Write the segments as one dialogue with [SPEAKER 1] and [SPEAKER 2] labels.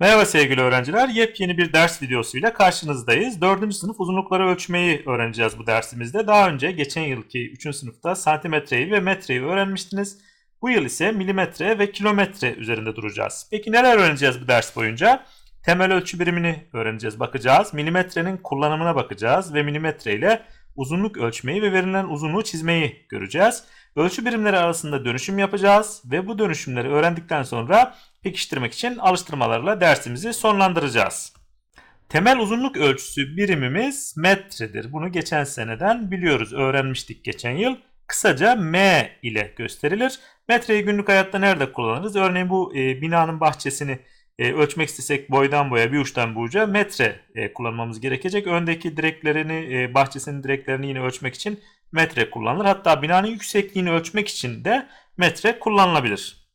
[SPEAKER 1] Merhaba sevgili öğrenciler. Yepyeni bir ders videosuyla karşınızdayız. 4. sınıf uzunlukları ölçmeyi öğreneceğiz bu dersimizde. Daha önce geçen yılki 3. sınıfta santimetreyi ve metreyi öğrenmiştiniz. Bu yıl ise milimetre ve kilometre üzerinde duracağız. Peki neler öğreneceğiz bu ders boyunca? Temel ölçü birimini öğreneceğiz, bakacağız. Milimetrenin kullanımına bakacağız ve milimetre ile uzunluk ölçmeyi ve verilen uzunluğu çizmeyi göreceğiz. Ölçü birimleri arasında dönüşüm yapacağız ve bu dönüşümleri öğrendikten sonra pekiştirmek için alıştırmalarla dersimizi sonlandıracağız. Temel uzunluk ölçüsü birimimiz metredir. Bunu geçen seneden biliyoruz, öğrenmiştik geçen yıl. Kısaca M ile gösterilir. Metreyi günlük hayatta nerede kullanırız? Örneğin bu e, binanın bahçesini e, ölçmek istesek boydan boya bir uçtan bir uca metre e, kullanmamız gerekecek. Öndeki direklerini, e, bahçesinin direklerini yine ölçmek için metre kullanılır. Hatta binanın yüksekliğini ölçmek için de metre kullanılabilir.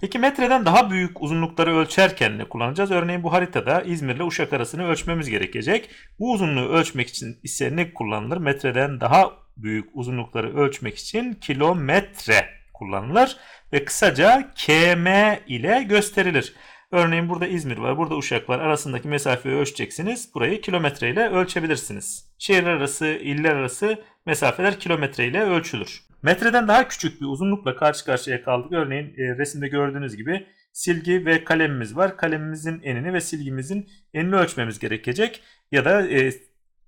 [SPEAKER 1] Peki metreden daha büyük uzunlukları ölçerken ne kullanacağız? Örneğin bu haritada İzmir ile Uşak arasını ölçmemiz gerekecek. Bu uzunluğu ölçmek için ise ne kullanılır? Metreden daha büyük uzunlukları ölçmek için kilometre kullanılır ve kısaca km ile gösterilir. Örneğin burada İzmir var, burada Uşak var. Arasındaki mesafeyi ölçeceksiniz. Burayı kilometre ile ölçebilirsiniz. Şehirler arası, iller arası mesafeler kilometre ile ölçülür. Metreden daha küçük bir uzunlukla karşı karşıya kaldık. Örneğin e, resimde gördüğünüz gibi silgi ve kalemimiz var. Kalemimizin enini ve silgimizin enini ölçmemiz gerekecek. Ya da e,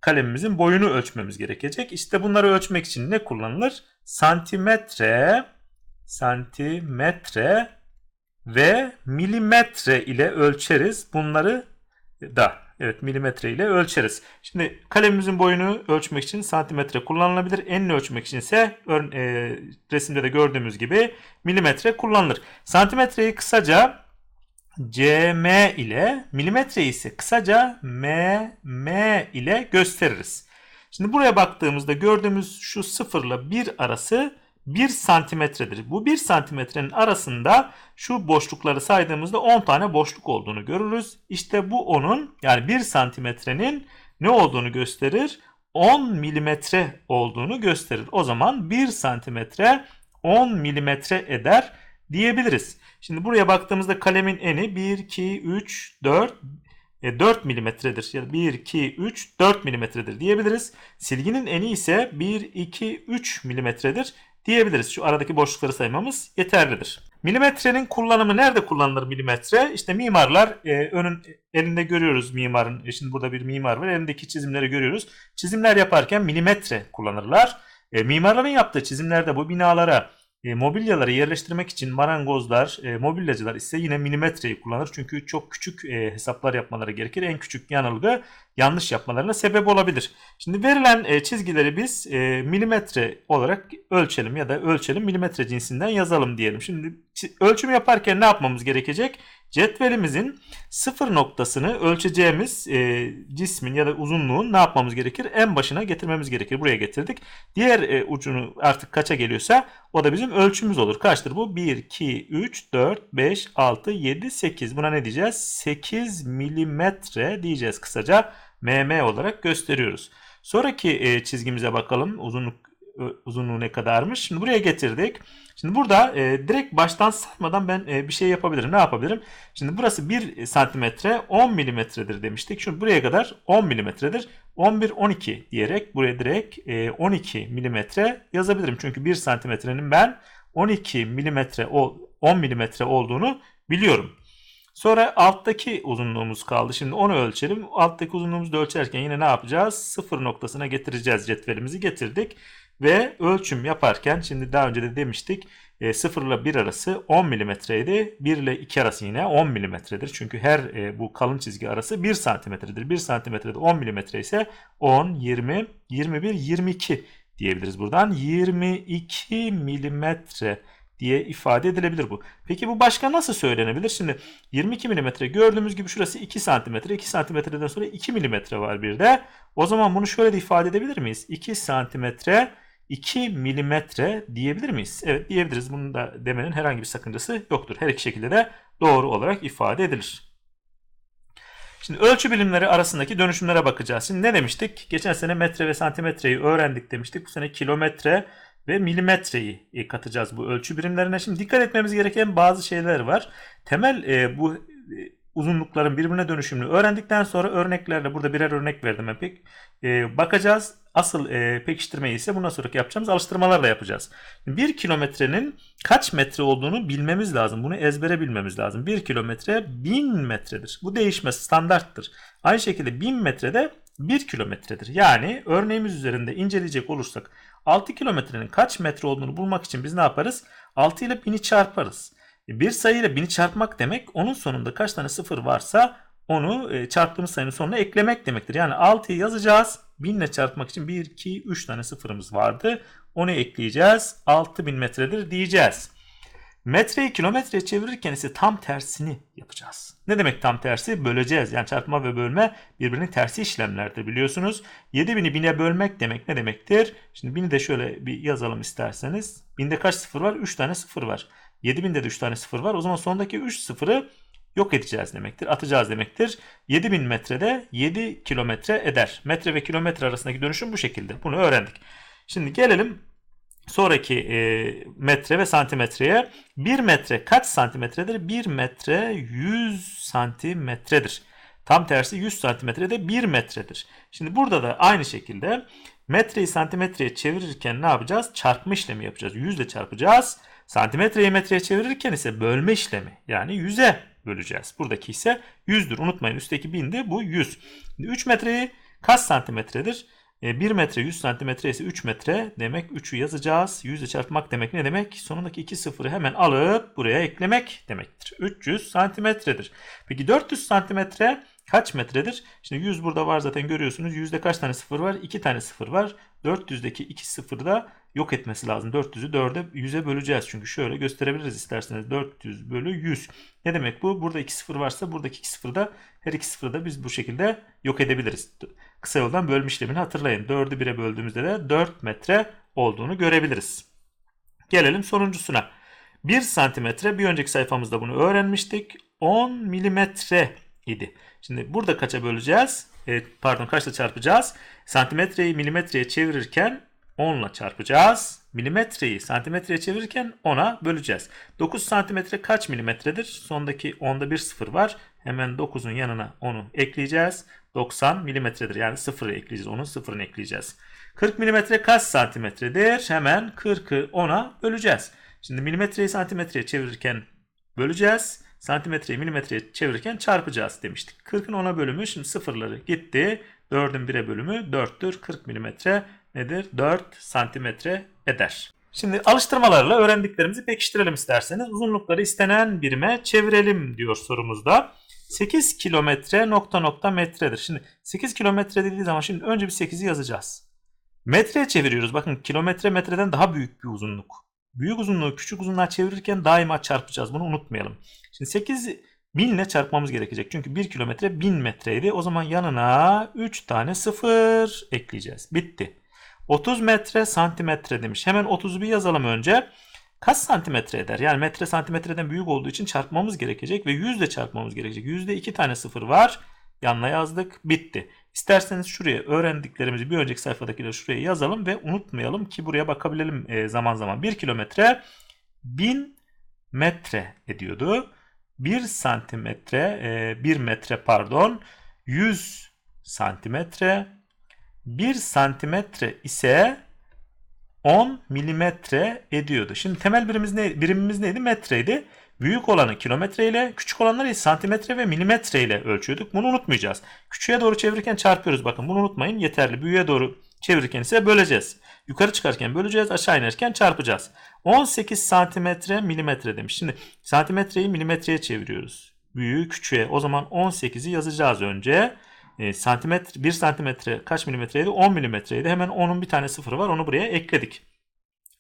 [SPEAKER 1] kalemimizin boyunu ölçmemiz gerekecek. İşte bunları ölçmek için ne kullanılır? Santimetre, santimetre ve milimetre ile ölçeriz. Bunları da Evet milimetre ile ölçeriz. Şimdi kalemimizin boyunu ölçmek için santimetre kullanılabilir. Enini ölçmek için ise e, resimde de gördüğümüz gibi milimetre kullanılır. Santimetreyi kısaca cm ile milimetreyi ise kısaca mm ile gösteririz. Şimdi buraya baktığımızda gördüğümüz şu sıfırla bir arası 1 santimetredir. Bu 1 santimetrenin arasında şu boşlukları saydığımızda 10 tane boşluk olduğunu görürüz. İşte bu onun yani 1 santimetrenin ne olduğunu gösterir? 10 milimetre olduğunu gösterir. O zaman 1 santimetre 10 milimetre eder diyebiliriz. Şimdi buraya baktığımızda kalemin eni 1, 2, 3, 4, 4 milimetredir. Yani 1, 2, 3, 4 milimetredir diyebiliriz. Silginin eni ise 1, 2, 3 milimetredir diyebiliriz. Şu aradaki boşlukları saymamız yeterlidir. Milimetrenin kullanımı nerede kullanılır milimetre? İşte mimarlar e, önün elinde görüyoruz mimarın. E, şimdi burada bir mimar var. Elindeki çizimleri görüyoruz. Çizimler yaparken milimetre kullanırlar. E, mimarların yaptığı çizimlerde bu binalara e, mobilyaları yerleştirmek için marangozlar, e, mobilyacılar ise yine milimetreyi kullanır. Çünkü çok küçük e, hesaplar yapmaları gerekir. En küçük yanılgı yanlış yapmalarına sebep olabilir. Şimdi verilen e, çizgileri biz e, milimetre olarak ölçelim ya da ölçelim milimetre cinsinden yazalım diyelim. Şimdi ölçüm yaparken ne yapmamız gerekecek? Cetvelimizin sıfır noktasını ölçeceğimiz e, cismin ya da uzunluğun ne yapmamız gerekir? En başına getirmemiz gerekir. Buraya getirdik. Diğer e, ucunu artık kaça geliyorsa o da bizim ölçümüz olur. Kaçtır bu? 1, 2, 3, 4, 5, 6, 7, 8. Buna ne diyeceğiz? 8 milimetre diyeceğiz kısaca. Mm olarak gösteriyoruz. Sonraki e, çizgimize bakalım. Uzunluk uzunluğu ne kadarmış. Şimdi buraya getirdik. Şimdi burada e, direkt baştan saymadan ben e, bir şey yapabilirim. Ne yapabilirim? Şimdi burası 1 santimetre 10 milimetredir demiştik. Şimdi buraya kadar 10 milimetredir. 11, 12 diyerek buraya direkt e, 12 milimetre yazabilirim. Çünkü 1 santimetrenin ben 12 milimetre 10 milimetre olduğunu biliyorum. Sonra alttaki uzunluğumuz kaldı. Şimdi onu ölçelim. Alttaki uzunluğumuzu da ölçerken yine ne yapacağız? Sıfır noktasına getireceğiz cetvelimizi. Getirdik. Ve ölçüm yaparken şimdi daha önce de demiştik 0 ile 1 arası 10 milimetreydi. 1 ile 2 arası yine 10 milimetredir. Çünkü her e, bu kalın çizgi arası 1 santimetredir. 1 santimetrede 10 milimetre ise 10, 20, 21, 22 diyebiliriz buradan. 22 milimetre diye ifade edilebilir bu. Peki bu başka nasıl söylenebilir? Şimdi 22 mm gördüğümüz gibi şurası 2 cm. 2 cm'den sonra 2 mm var bir de. O zaman bunu şöyle de ifade edebilir miyiz? 2 cm 2 milimetre diyebilir miyiz? Evet diyebiliriz. Bunun da demenin herhangi bir sakıncası yoktur. Her iki şekilde de doğru olarak ifade edilir. Şimdi ölçü bilimleri arasındaki dönüşümlere bakacağız. Şimdi ne demiştik? Geçen sene metre ve santimetreyi öğrendik demiştik. Bu sene kilometre ve milimetreyi e, katacağız bu ölçü birimlerine. Şimdi dikkat etmemiz gereken bazı şeyler var. Temel e, bu e, uzunlukların birbirine dönüşümünü öğrendikten sonra örneklerle burada birer örnek verdim ben. Ee, bakacağız. Asıl e, pekiştirmeyi ise bundan sonraki yapacağımız alıştırmalarla yapacağız. 1 kilometrenin kaç metre olduğunu bilmemiz lazım. Bunu ezbere bilmemiz lazım. 1 kilometre 1000 metredir. Bu değişmez standarttır. Aynı şekilde 1000 metrede 1 kilometredir. Yani örneğimiz üzerinde inceleyecek olursak 6 kilometrenin kaç metre olduğunu bulmak için biz ne yaparız? 6 ile 1000'i çarparız. E, bir sayı ile 1000'i çarpmak demek onun sonunda kaç tane sıfır varsa onu e, çarptığımız sayının sonuna eklemek demektir. Yani 6'yı yazacağız. 1000 ile çarpmak için 1, 2, 3 tane sıfırımız vardı. Onu ekleyeceğiz. 6000 metredir diyeceğiz. Metreyi kilometreye çevirirken ise tam tersini yapacağız. Ne demek tam tersi? Böleceğiz. Yani çarpma ve bölme birbirinin tersi işlemlerdir biliyorsunuz. 7000'i 1000'e bölmek demek ne demektir? Şimdi 1000'i de şöyle bir yazalım isterseniz. 1000'de kaç sıfır var? 3 tane sıfır var. 7000'de de 3 tane sıfır var. O zaman sondaki 3 sıfırı yok edeceğiz demektir. Atacağız demektir. 7000 metrede 7 kilometre eder. Metre ve kilometre arasındaki dönüşüm bu şekilde. Bunu öğrendik. Şimdi gelelim sonraki e, metre ve santimetreye 1 metre kaç santimetredir? 1 metre 100 santimetredir. Tam tersi 100 santimetrede 1 metredir. Şimdi burada da aynı şekilde metreyi santimetreye çevirirken ne yapacağız? Çarpma işlemi yapacağız. 100 ile çarpacağız. Santimetreyi metreye çevirirken ise bölme işlemi yani 100'e böleceğiz. Buradaki ise 100'dür. Unutmayın üstteki 1000'di bu 100. 3 metreyi kaç santimetredir? 1 e, metre 100 santimetre ise 3 metre demek 3'ü yazacağız. 100 ile çarpmak demek ne demek? Sonundaki 2 sıfırı hemen alıp buraya eklemek demektir. 300 santimetredir. Peki 400 santimetre kaç metredir? Şimdi 100 burada var zaten görüyorsunuz. 100'de kaç tane sıfır var? 2 tane sıfır var. 400'deki 2 sıfırı da yok etmesi lazım. 400'ü 4'e 100'e böleceğiz. Çünkü şöyle gösterebiliriz isterseniz. 400 bölü 100. Ne demek bu? Burada 2 sıfır varsa buradaki 2 sıfırı da her iki sıfırı da biz bu şekilde yok edebiliriz. Kısa yoldan bölme işlemini hatırlayın. 4'ü 1'e böldüğümüzde de 4 metre olduğunu görebiliriz. Gelelim sonuncusuna. 1 santimetre bir önceki sayfamızda bunu öğrenmiştik. 10 milimetre idi. Şimdi burada kaça böleceğiz? E, pardon kaçla çarpacağız? Santimetreyi milimetreye çevirirken 10 ile çarpacağız. Milimetreyi santimetreye çevirirken 10'a böleceğiz. 9 santimetre kaç milimetredir? Sondaki 10'da bir sıfır var. Hemen 9'un yanına 10'u ekleyeceğiz. 90 milimetredir. Yani sıfırı ekleyeceğiz. Onun sıfırını ekleyeceğiz. 40 milimetre kaç santimetredir? Hemen 40'ı 10'a böleceğiz. Şimdi milimetreyi santimetreye çevirirken böleceğiz. Santimetreyi milimetreye çevirirken çarpacağız demiştik. 40'ın 10'a bölümü şimdi sıfırları gitti. 4'ün 1'e bölümü 4'tür. 40 milimetre nedir? 4 santimetre eder. Şimdi alıştırmalarla öğrendiklerimizi pekiştirelim isterseniz. Uzunlukları istenen birime çevirelim diyor sorumuzda. 8 kilometre nokta nokta metredir. Şimdi 8 kilometre dediği zaman şimdi önce bir 8'i yazacağız. Metreye çeviriyoruz. Bakın kilometre metreden daha büyük bir uzunluk. Büyük uzunluğu küçük uzunluğa çevirirken daima çarpacağız. Bunu unutmayalım. Şimdi 8 1000 ile çarpmamız gerekecek. Çünkü 1 kilometre 1000 metreydi. O zaman yanına 3 tane sıfır ekleyeceğiz. Bitti. 30 metre santimetre demiş. Hemen 30'u bir yazalım önce. Kaç santimetre eder? Yani metre santimetreden büyük olduğu için çarpmamız gerekecek ve 100 ile çarpmamız gerekecek. Yüzde 2 tane sıfır var. Yanına yazdık. Bitti. İsterseniz şuraya öğrendiklerimizi bir önceki sayfadakileri şuraya yazalım ve unutmayalım ki buraya bakabilelim e, zaman zaman. 1 kilometre 1000 metre ediyordu. 1 santimetre, 1 e, metre pardon 100 santimetre 1 santimetre ise 10 milimetre ediyordu. Şimdi temel birimimiz, ne, birimimiz neydi? Metreydi. Büyük olanı kilometre ile, küçük olanları santimetre ve milimetre ile ölçüyorduk. Bunu unutmayacağız. Küçüğe doğru çevirirken çarpıyoruz. Bakın bunu unutmayın. Yeterli. Büyüğe doğru çevirirken ise böleceğiz. Yukarı çıkarken böleceğiz. Aşağı inerken çarpacağız. 18 santimetre milimetre demiş. Şimdi santimetreyi milimetreye çeviriyoruz. Büyüğü küçüğe. O zaman 18'i yazacağız önce. E, santimetre 1 santimetre kaç milimetreydi? 10 milimetreydi. Hemen 10'un bir tane sıfırı var. Onu buraya ekledik.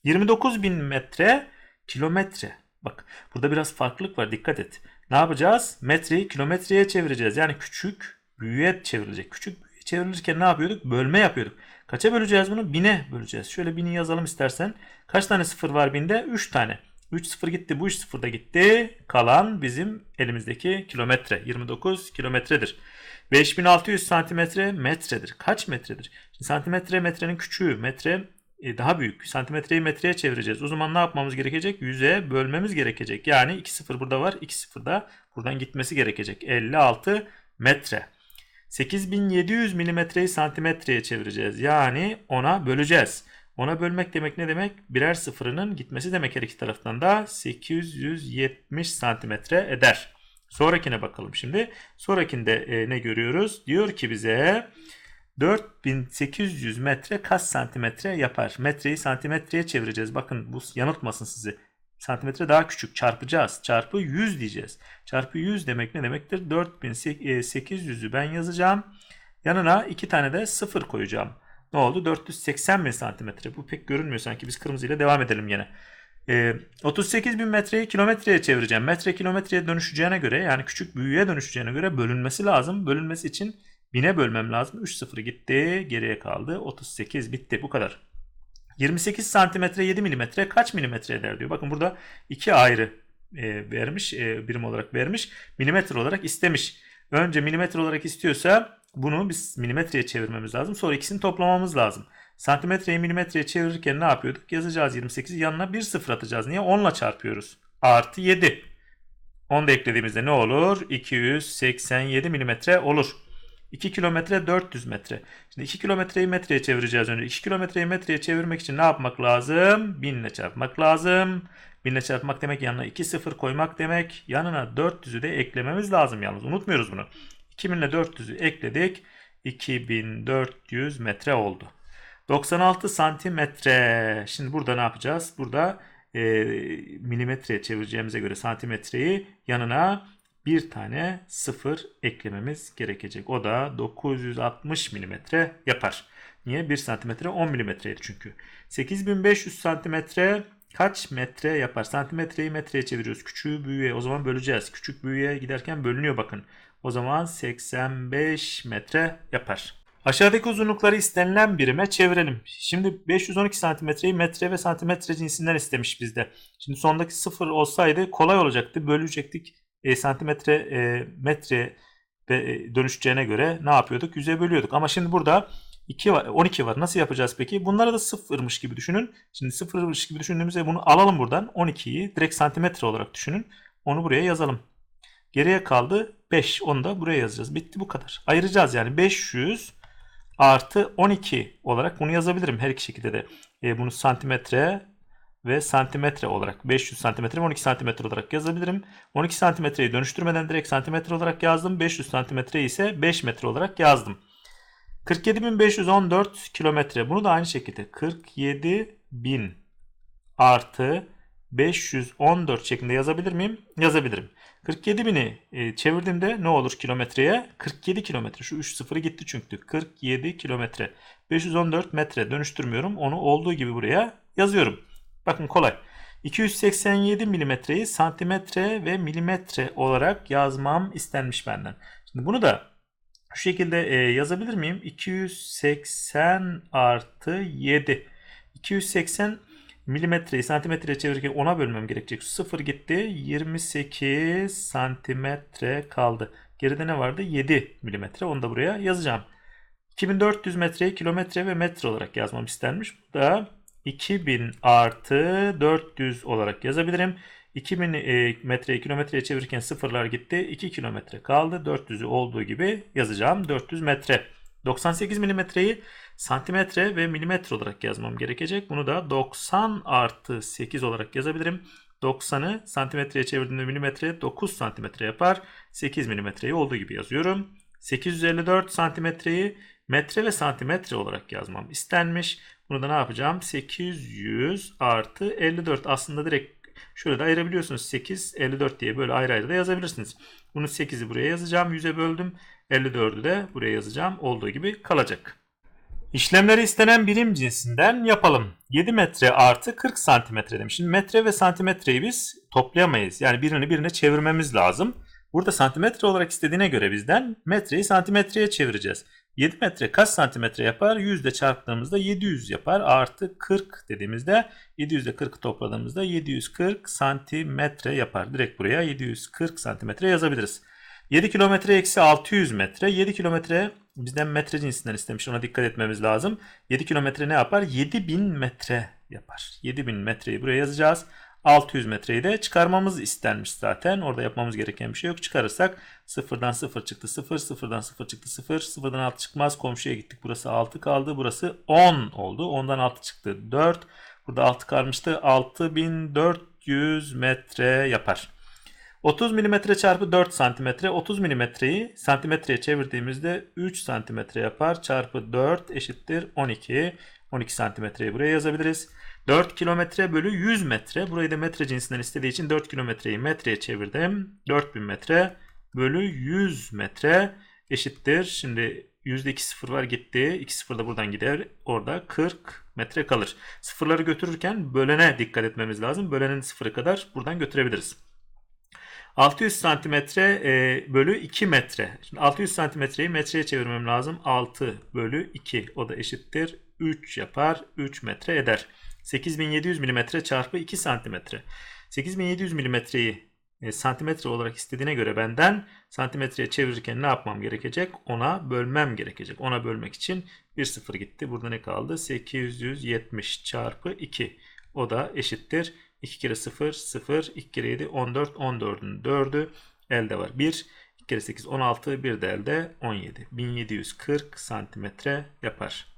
[SPEAKER 1] 29 bin metre kilometre. Bak burada biraz farklılık var. Dikkat et. Ne yapacağız? Metreyi kilometreye çevireceğiz. Yani küçük büyüğe çevrilecek. Küçük büyüğe çevrilirken ne yapıyorduk? Bölme yapıyorduk. Kaça böleceğiz bunu? Bine böleceğiz. Şöyle bini yazalım istersen. Kaç tane sıfır var binde? 3 tane. 3 sıfır gitti. Bu 3 sıfır da gitti. Kalan bizim elimizdeki kilometre. 29 kilometredir. 5600 santimetre metredir. Kaç metredir? Şimdi santimetre metrenin küçüğü. Metre e, daha büyük. Santimetreyi metreye çevireceğiz. O zaman ne yapmamız gerekecek? 100'e bölmemiz gerekecek. Yani 2 sıfır burada var. 2 sıfır da buradan gitmesi gerekecek. 56 metre. 8700 milimetreyi santimetreye çevireceğiz. Yani ona böleceğiz. Ona bölmek demek ne demek? Birer sıfırının gitmesi demek her iki taraftan da 870 santimetre eder. Sonrakine bakalım şimdi. Sonrakinde e, ne görüyoruz? Diyor ki bize 4800 metre kaç santimetre yapar? Metreyi santimetreye çevireceğiz. Bakın bu yanıltmasın sizi. Santimetre daha küçük çarpacağız. Çarpı 100 diyeceğiz. Çarpı 100 demek ne demektir? 4800'ü ben yazacağım. Yanına iki tane de sıfır koyacağım. Ne oldu? 480 bin santimetre. Bu pek görünmüyor sanki. Biz kırmızıyla devam edelim yine. Ee, 38 bin metreyi kilometreye çevireceğim. Metre kilometreye dönüşeceğine göre yani küçük büyüğe dönüşeceğine göre bölünmesi lazım. Bölünmesi için bine bölmem lazım. 3 sıfır gitti. Geriye kaldı. 38 bitti. Bu kadar. 28 santimetre 7 milimetre kaç milimetre eder diyor. Bakın burada iki ayrı e, vermiş. E, birim olarak vermiş. Milimetre olarak istemiş. Önce milimetre olarak istiyorsa bunu biz milimetreye çevirmemiz lazım. Sonra ikisini toplamamız lazım. Santimetreyi milimetreye çevirirken ne yapıyorduk? Yazacağız 28'i yanına 1 sıfır atacağız. Niye? 10 ile çarpıyoruz. Artı 7. 10 da eklediğimizde ne olur? 287 milimetre olur. 2 kilometre 400 metre. Şimdi 2 kilometreyi metreye çevireceğiz önce. 2 kilometreyi metreye çevirmek için ne yapmak lazım? 1000 ile çarpmak lazım. 1000 ile çarpmak demek yanına 2 sıfır koymak demek. Yanına 400'ü de eklememiz lazım yalnız. Unutmuyoruz bunu. 2000 ile 400'ü ekledik. 2400 metre oldu. 96 santimetre. Şimdi burada ne yapacağız? Burada e, milimetreye çevireceğimize göre santimetreyi yanına bir tane sıfır eklememiz gerekecek. O da 960 milimetre yapar. Niye? 1 santimetre 10 milimetreydi çünkü. 8500 santimetre kaç metre yapar? Santimetreyi metreye çeviriyoruz. Küçüğü büyüğe o zaman böleceğiz. Küçük büyüğe giderken bölünüyor bakın. O zaman 85 metre yapar. Aşağıdaki uzunlukları istenilen birime çevirelim. Şimdi 512 santimetreyi metre ve santimetre cinsinden istemiş bizde. Şimdi sondaki sıfır olsaydı kolay olacaktı. Bölecektik e, santimetre e, metre e, dönüşeceğine göre ne yapıyorduk? Yüze bölüyorduk. Ama şimdi burada 2 var, 12 var. Nasıl yapacağız peki? Bunları da sıfırmış gibi düşünün. Şimdi sıfırmış gibi düşündüğümüzde bunu alalım buradan. 12'yi direkt santimetre olarak düşünün. Onu buraya yazalım. Geriye kaldı 5. Onu da buraya yazacağız. Bitti bu kadar. Ayıracağız yani 500 artı 12 olarak bunu yazabilirim her iki şekilde de. E, bunu santimetre ve santimetre olarak 500 santimetre ve 12 santimetre olarak yazabilirim. 12 santimetreyi dönüştürmeden direkt santimetre olarak yazdım. 500 santimetre ise 5 metre olarak yazdım. 47.514 kilometre. Bunu da aynı şekilde 47.000 artı 514 şeklinde yazabilir miyim? Yazabilirim. 47.000'i e, çevirdiğimde ne olur kilometreye? 47 kilometre. Şu 3 sıfırı gitti çünkü. 47 kilometre. 514 metre dönüştürmüyorum. Onu olduğu gibi buraya yazıyorum. Bakın kolay. 287 milimetreyi santimetre ve milimetre olarak yazmam istenmiş benden. Şimdi bunu da şu şekilde e, yazabilir miyim? 280 artı 7. 280 milimetreyi santimetreye çevirirken 10'a bölmem gerekecek. 0 gitti. 28 santimetre kaldı. Geride ne vardı? 7 milimetre. Onu da buraya yazacağım. 2400 metreyi kilometre ve metre olarak yazmam istenmiş. Bu da 2000 artı 400 olarak yazabilirim. 2000 e, metreyi kilometreye çevirirken sıfırlar gitti. 2 kilometre kaldı. 400'ü olduğu gibi yazacağım. 400 metre. 98 milimetreyi santimetre ve milimetre olarak yazmam gerekecek. Bunu da 90 artı 8 olarak yazabilirim. 90'ı santimetreye çevirdiğimde milimetre 9 santimetre yapar. 8 milimetreyi olduğu gibi yazıyorum. 854 santimetreyi metre ve santimetre olarak yazmam istenmiş. Bunu da ne yapacağım? 800 artı 54. Aslında direkt şöyle de ayırabiliyorsunuz. 8, 54 diye böyle ayrı ayrı da yazabilirsiniz. Bunu 8'i buraya yazacağım. 100'e böldüm. 54'ü de buraya yazacağım. Olduğu gibi kalacak. İşlemleri istenen birim cinsinden yapalım. 7 metre artı 40 santimetre demiş. Metre ve santimetreyi biz toplayamayız. Yani birini birine çevirmemiz lazım. Burada santimetre olarak istediğine göre bizden metreyi santimetreye çevireceğiz. 7 metre kaç santimetre yapar? 100 ile çarptığımızda 700 yapar. Artı 40 dediğimizde 700 ile 40 topladığımızda 740 santimetre yapar. Direkt buraya 740 santimetre yazabiliriz. 7 kilometre eksi 600 metre. 7 kilometre bizden metre cinsinden istemiş. Ona dikkat etmemiz lazım. 7 kilometre ne yapar? 7000 metre yapar. 7000 metreyi buraya yazacağız. 600 metreyi de çıkarmamız istenmiş zaten. Orada yapmamız gereken bir şey yok. Çıkarırsak sıfırdan 0 çıktı 0, sıfırdan 0 çıktı 0, sıfırdan 6 çıkmaz. Komşuya gittik. Burası 6 kaldı. Burası 10 oldu. 10'dan 6 çıktı 4. Burada 6 kalmıştı. 6400 metre yapar. 30 mm çarpı 4 cm. 30 mm'yi santimetreye çevirdiğimizde 3 cm yapar. Çarpı 4 eşittir 12. 12 santimetreyi buraya yazabiliriz. 4 kilometre bölü 100 metre. Burayı da metre cinsinden istediği için 4 kilometreyi metreye çevirdim. 4000 metre bölü 100 metre eşittir. Şimdi yüzde 2 sıfır var gitti. 2 sıfır da buradan gider. Orada 40 metre kalır. Sıfırları götürürken bölene dikkat etmemiz lazım. Bölenin sıfırı kadar buradan götürebiliriz. 600 santimetre e, bölü 2 metre. Şimdi 600 santimetreyi metreye çevirmem lazım. 6 bölü 2 o da eşittir. 3 yapar. 3 metre eder. 8700 milimetre çarpı 2 santimetre. 8700 milimetreyi e, santimetre olarak istediğine göre benden santimetreye çevirirken ne yapmam gerekecek? Ona bölmem gerekecek. Ona bölmek için bir sıfır gitti. Burada ne kaldı? 870 çarpı 2. O da eşittir. 2 kere 0 0 2 kere 7 14 14'ün 4'ü elde var. 1 2 kere 8 16 bir de elde 17. 1740 santimetre yapar.